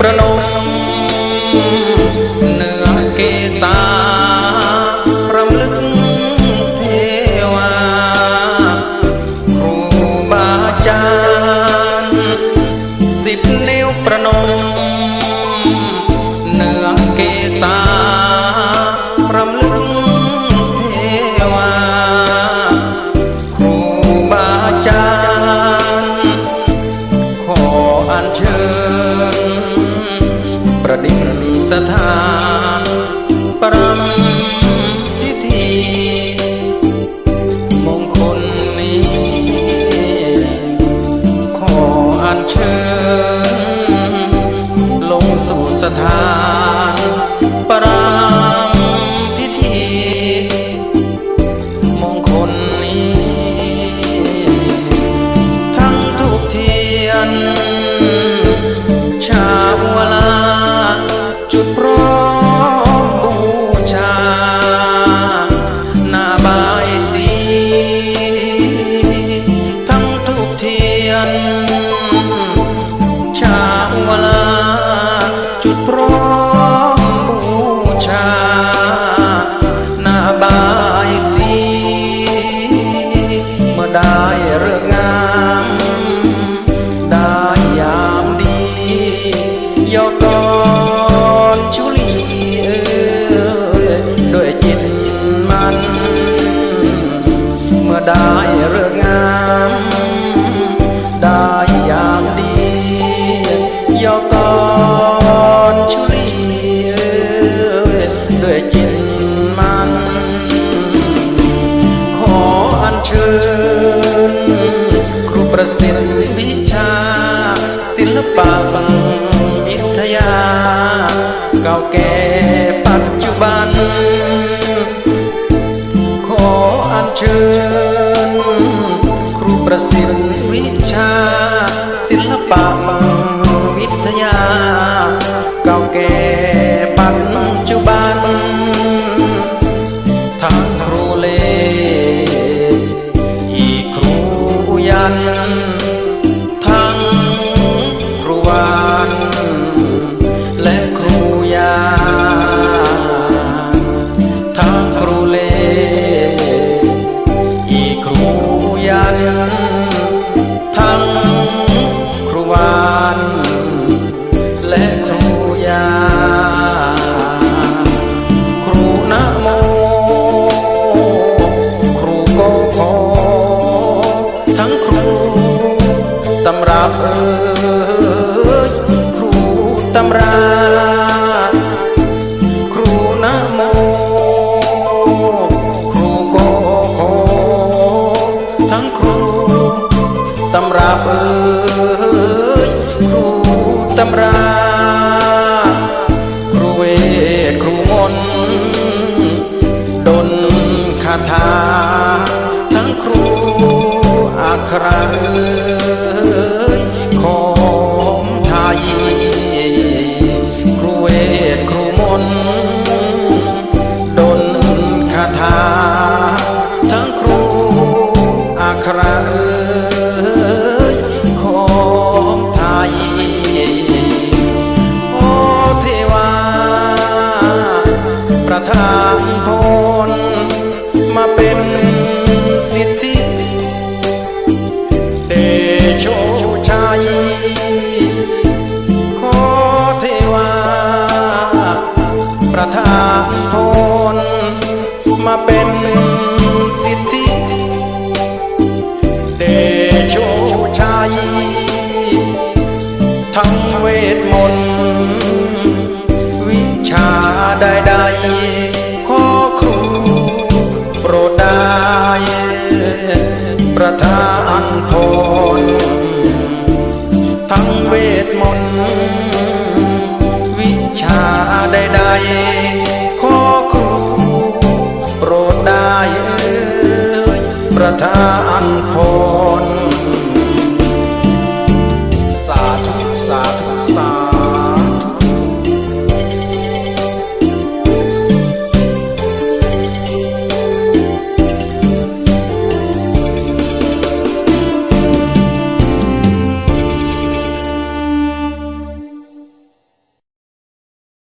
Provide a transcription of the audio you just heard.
ប្រណមនឿគេសារំលឹកទេវាគ្រូបាអាចារ្យ ประดิษฐานประรำพิธี มงคลนี้ ขออัญเชิญ ลงสู่สถาน ได้เรื่อ เชิญ ครูประสิทธิ์วิชา ศิลปะวิทยา ប់អើយគ្រូតម្រាគ្រូណាមោគ្រូកោខទាំងគ្រូតម្រាប់អើយគ្រូតម្រាគ្រូវេគ្រូមនដុនខាថាទាំងគ្រូអក្រា คราเอ้ยของไทย โอเทวา ประทานพรมาเป็นสิทธิ ใดๆขอครูโปรดได้ประทานพรทั้งเวทมนต์วิชาใดๆขอครูโปรดได้ประทานพร